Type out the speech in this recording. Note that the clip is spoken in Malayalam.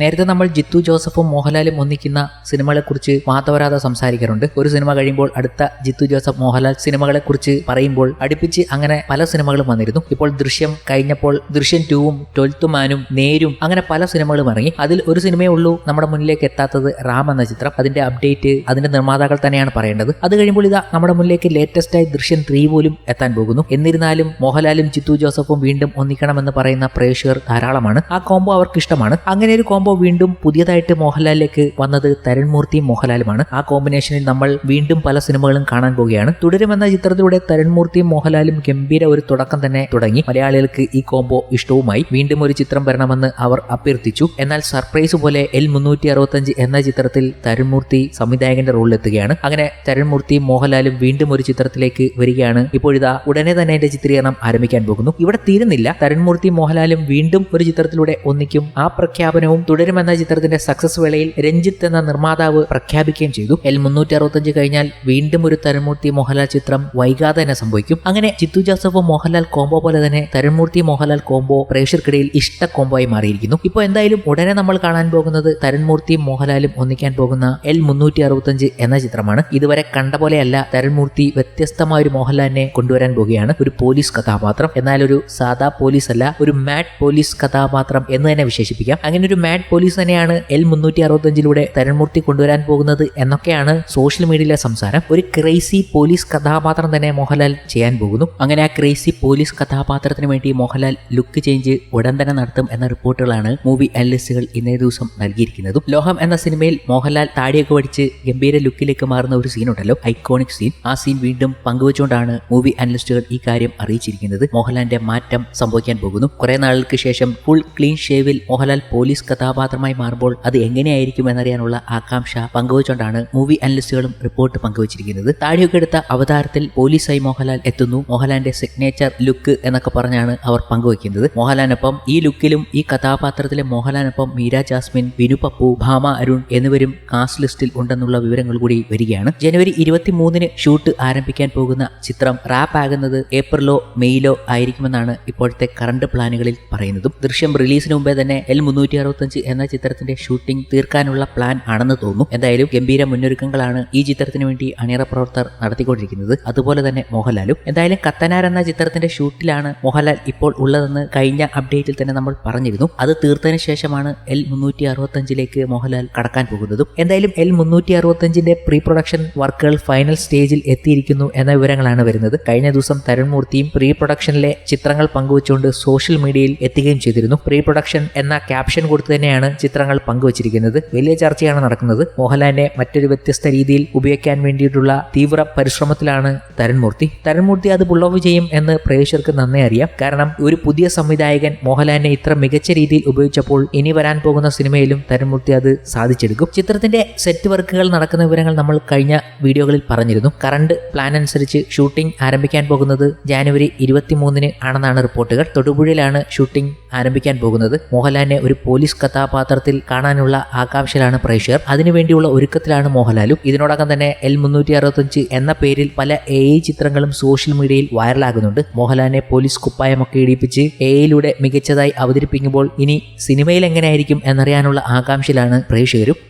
നേരത്തെ നമ്മൾ ജിത്തു ജോസഫും മോഹൻലാലും ഒന്നിക്കുന്ന സിനിമകളെക്കുറിച്ച് മാത്തവരാതെ സംസാരിക്കാറുണ്ട്. ഒരു സിനിമ കഴിയുമ്പോൾ അടുത്ത ജിത്തു ജോസഫ് മോഹൻലാൽ സിനിമകളെക്കുറിച്ച് പറയുമ്പോൾ അടുപ്പിച്ച് അങ്ങനെ പല സിനിമകളും വന്നിരുന്നു. ഇപ്പോൾ ദൃശ്യം കഴിഞ്ഞപ്പോൾ ദൃശ്യം ടൂവും ട്വൽത്ത് മാനും നേരും അങ്ങനെ പല സിനിമകളും ഇറങ്ങി. അതിൽ ഒരു സിനിമയേ ഉള്ളൂ നമ്മുടെ മുന്നിലേക്ക് എത്താത്തത് റാം എന്ന ചിത്രം. അതിന്റെ അപ്ഡേറ്റ് അതിന്റെ നിർമ്മാതാക്കൾ തന്നെയാണ് പറയേണ്ടത്. അത് കഴിയുമ്പോൾ ഇതാ നമ്മുടെ മുന്നിലേക്ക് ലേറ്റസ്റ്റ് ആയി ദൃശ്യം ത്രീ പോലും എത്താൻ പോകുന്നു. എന്നിരുന്നാലും മോഹൻലാലും ജിത്തു ജോസഫും വീണ്ടും ഒന്നിക്കണമെന്ന് പറയുന്ന പ്രേക്ഷകർ ധാരാളമാണ്. ആ കോംബോ അവർക്ക് ഇഷ്ടമാണ് അങ്ങനെ ഒരു കോംബോ വീണ്ടും പുതിയതായിട്ട് മോഹൻലാലിലേക്ക് വന്നത് തരൺമൂർത്തി മോഹൻലാലുമാണ്. ആ കോമ്പിനേഷനിൽ നമ്മൾ വീണ്ടും പല സിനിമകളും കാണാൻ പോവുകയാണ്. തുടരുമെന്ന ചിത്രത്തിലൂടെ തരൺമൂർത്തിയും മോഹൻലാലും ഗംഭീര ഒരു തുടക്കം തന്നെ തുടങ്ങി. മലയാളികൾക്ക് ഈ കോംബോ ഇഷ്ടവുമായി വീണ്ടും ഒരു ചിത്രം വരണമെന്ന് അവർ അഭ്യർത്ഥിച്ചു. എന്നാൽ സർപ്രൈസ് പോലെ എൽ മുന്നൂറ്റി അറുപത്തഞ്ച് എന്ന ചിത്രത്തിൽ തരുൺമൂർത്തി സംവിധായകന്റെ റോളിലെത്തുകയാണ്. അങ്ങനെ തരൺമൂർത്തി മോഹൻലാലും വീണ്ടും ഒരു ചിത്രത്തിലേക്ക് വരികയാണ്. ഇപ്പോഴിതാ ഉടനെ തന്നെ എന്റെ ചിത്രീകരണം ആരംഭിക്കാൻ പോകുന്നു. ഇവിടെ തീരുന്നില്ല. തരൺമൂർത്തി മോഹൻലാലും വീണ്ടും ഒരു ചിത്രത്തിലൂടെ ഒന്നിക്കും ആ പ്രഖ്യാപനവും തുടരുമെന്ന ചിത്രത്തിന്റെ സക്സസ് വേളയിൽ രഞ്ജിത്ത് എന്ന നിർമ്മാതാവ് പ്രഖ്യാപിക്കുകയും ചെയ്തു. എൽ മുന്നൂറ്റി അറുപത്തഞ്ച് കഴിഞ്ഞാൽ വീണ്ടും ഒരു തരൺമൂർത്തി മോഹൻലാൽ ചിത്രം വൈകാതെ തന്നെ സംഭവിക്കും. അങ്ങനെ ചിത്തു ജോസഫ് മോഹൻലാൽ കോംബോ പോലെ തന്നെ തരുൺമൂർത്തി മോഹൻലാൽ കോംബോ പ്രേക്ഷകർക്കിടയിൽ ഇഷ്ട കോംബോ ആയി മാറിയിരിക്കുന്നു. ഇപ്പോൾ എന്തായാലും ഉടനെ നമ്മൾ കാണാൻ പോകുന്നത് തരുൺമൂർത്തിയും മോഹൻലാലും ഒന്നിക്കാൻ പോകുന്ന എൽ മുന്നൂറ്റി അറുപത്തഞ്ച് എന്ന ചിത്രമാണ്. ഇതുവരെ കണ്ട പോലെയല്ല തരുൺമൂർത്തി വ്യത്യസ്തമായ ഒരു മോഹൻലാലിനെ കൊണ്ടുവരാൻ പോകുകയാണ്. ഒരു പോലീസ് കഥാപാത്രം. എന്നാൽ ഒരു സാധാ പോലീസ് അല്ല ഒരു മാഡ് പോലീസ് കഥാപാത്രം എന്ന് തന്നെ വിശേഷിപ്പിക്കാം. അങ്ങനെ ഒരു മാഡ് പോലീസ് തന്നെയാണ് എൽ മുന്നൂറ്റി അറുപത്തഞ്ചിലൂടെ തരൺമൂർത്തി കൊണ്ടുവരാൻ പോകുന്നത് എന്നൊക്കെയാണ് സോഷ്യൽ മീഡിയയിലെ സംസാരം. ഒരു ക്രേസി പോലീസ് കഥാപാത്രം തന്നെ മോഹൻലാൽ ചെയ്യാൻ പോകുന്നു. അങ്ങനെ ആ ക്രേസി പോലീസ് കഥാപാത്രത്തിന് വേണ്ടി മോഹൻലാൽ ലുക്ക് ചേഞ്ച് ഉടൻ തന്നെ നടത്തും എന്ന റിപ്പോർട്ടുകളാണ് മൂവി അനലിസ്റ്റുകൾ ഇന്നേ ദിവസം നൽകിയിരിക്കുന്നതും. ലോഹം എന്ന സിനിമയിൽ മോഹൻലാൽ താടിയൊക്കെ പഠിച്ച് ഗംഭീര ലുക്കിലേക്ക് മാറുന്ന ഒരു സീൻ ഉണ്ടല്ലോ. ഐക്കോണിക് സീൻ ആ സീൻ വീണ്ടും പങ്കുവച്ചുകൊണ്ടാണ് മൂവി അനലിസ്റ്റുകൾ ഈ കാര്യം അറിയിച്ചിരിക്കുന്നത്. മോഹൻലാലിന്റെ മാറ്റം സംഭവിക്കാൻ പോകുന്നു. കുറെ നാളുകൾക്ക് ശേഷം ഫുൾ ക്ലീൻ ഷേവിൽ മോഹൻലാൽ പോലീസ് കഥാപാത്രമായി മാറുമ്പോൾ അത് എങ്ങനെയായിരിക്കും എന്നറിയാനുള്ള ആകാംക്ഷ പങ്കുവച്ചുകൊണ്ടാണ് മൂവി അനലിസ്റ്റുകളും റിപ്പോർട്ട് പങ്കുവച്ചിരിക്കുന്നത്. താടിയൊക്കെ എടുത്ത അവതാരത്തിൽ പോലീസായി മോഹൻലാൽ എത്തുന്നു. മോഹൻലാലിന്റെ സിഗ്നേച്ചർ ലുക്ക് എന്നൊക്കെ പറഞ്ഞാണ് അവർ പങ്കുവയ്ക്കുന്നത്. മോഹൻലാലിനൊപ്പം ഈ ലുക്കിലും ഈ കഥാപാത്രത്തിലെ മോഹൻലാലിനൊപ്പം മീര ജാസ്മിൻ വിനു പപ്പു ഭാമ അരുൺ എന്നിവരും കാസ്റ്റ് ലിസ്റ്റിൽ ഉണ്ടെന്നുള്ള വിവരങ്ങൾ കൂടി വരികയാണ്. ജനുവരി ഇരുപത്തി മൂന്നിന് ഷൂട്ട് ആരംഭിക്കാൻ പോകുന്ന ചിത്രം റാപ്പ് ആകുന്നത് ഏപ്രിലോ മെയ്യിലോ ആയിരിക്കുമെന്നാണ് ഇപ്പോഴത്തെ കറണ്ട് പ്ലാനുകളിൽ പറയുന്നതും. ദൃശ്യം റിലീസിന് മുമ്പേ തന്നെ എൽ മുന്നൂറ്റി അറുപത്തഞ്ച് എന്ന ചിത്രത്തിന്റെ ഷൂട്ടിംഗ് തീർക്കാനുള്ള പ്ലാൻ ആണെന്ന് തോന്നുന്നു. എന്തായാലും ഗംഭീര മുന്നൊരുക്കങ്ങളാണ് ഈ ചിത്രത്തിന് വേണ്ടി അണിയറ പ്രവർത്തകർ നടത്തിക്കൊണ്ടിരിക്കുന്നത്. അതുപോലെ തന്നെ മോഹൻലാലും. എന്തായാലും കത്തനാർ എന്ന ചിത്രത്തിന്റെ ഷൂട്ടിലാണ് മോഹൻലാൽ ഇപ്പോൾ ഉള്ളതെന്ന് കഴിഞ്ഞ അപ്ഡേറ്റിൽ തന്നെ നമ്മൾ പറഞ്ഞിരുന്നു. അത് തീർത്തതിന് ശേഷമാണ് എൽ മുന്നൂറ്റി അറുപത്തഞ്ചിലേക്ക് മോഹൻലാൽ കടക്കാൻ പോകുന്നതും. എന്തായാലും എൽ മുന്നൂറ്റി അറുപത്തഞ്ചിന്റെ പ്രീ പ്രൊഡക്ഷൻ വർക്കുകൾ ഫൈനൽ സ്റ്റേജിൽ എത്തിയിരിക്കുന്നു എന്ന വിവരങ്ങളാണ് വരുന്നത്. കഴിഞ്ഞ ദിവസം തരുൺമൂർത്തിയും പ്രീ പ്രൊഡക്ഷനിലെ ചിത്രങ്ങൾ പങ്കുവച്ചുകൊണ്ട് സോഷ്യൽ മീഡിയയിൽ എത്തുകയും ചെയ്തിരുന്നു. പ്രീ പ്രൊഡക്ഷൻ എന്ന ക്യാപ്ഷൻ കൊടുത്തു തന്നെയാണ് ചിത്രങ്ങൾ പങ്കുവച്ചിരിക്കുന്നത്. വലിയ ചർച്ചയാണ് നടക്കുന്നത്. മോഹൻലാലിനെ മറ്റൊരു വ്യത്യസ്ത രീതിയിൽ ഉപയോഗിക്കാൻ വേണ്ടിയിട്ടുള്ള തീവ്ര പരിശ്രമത്തിലാണ് തരുൺമൂർത്തി. തരുൺമൂർത്തി അത് പുൾ ചെയ്യും എന്ന് പ്രേക്ഷകർക്ക് നന്നേ അറിയാം. കാരണം ഒരു പുതിയ സംവിധായകൻ മോഹൻലാലിനെ ഇത്ര മികച്ച രീതിയിൽ ഉപയോഗിച്ചപ്പോൾ ഇനി വരാൻ പോകുന്ന സിനിമയിലും തരുൺമൂർത്തി അത് സാധിച്ചെടുക്കും. ചിത്രത്തിന്റെ സെറ്റ് വർക്കുകൾ നടക്കുന്ന വിവരങ്ങൾ നമ്മൾ കഴിഞ്ഞ വീഡിയോകളിൽ പറഞ്ഞിരുന്നു. കറണ്ട് പ്ലാൻ അനുസരിച്ച് ഷൂട്ടിംഗ് ആരംഭിക്കാൻ പോകുന്നത് ജാനുവരി ഇരുപത്തിമൂന്നിന് ആണെന്നാണ് റിപ്പോർട്ടുകൾ. തൊടുപുഴയിലാണ് ഷൂട്ടിംഗ് ആരംഭിക്കാൻ പോകുന്നത്. മോഹൻലാലിനെ ഒരു പോലീസ് കഥാപാത്രത്തിൽ കാണാനുള്ള ആകാംക്ഷയിലാണ് പ്രേക്ഷകർ. അതിനുവേണ്ടിയുള്ള ഒരുക്കത്തിലാണ് മോഹൻലാലും. ഇതിനോടകം തന്നെ എൽ മുന്നൂറ്റി അറുപത്തഞ്ച് എന്ന പേരിൽ പല എ ചിത്രങ്ങളും സോഷ്യൽ മീഡിയയിൽ വൈറലാകുന്നുണ്ട്. മോഹൻലാലിനെ പോലീസ് കുപ്പായമൊക്കെ ഇടിപ്പിച്ച് എയിലൂടെ മികച്ചതായി അവതരിപ്പിക്കുമ്പോൾ ഇനി സിനിമയിൽ എങ്ങനെയായിരിക്കും എന്നറിയാനുള്ള ആകാംക്ഷയിലാണ് പ്രേക്ഷകരും.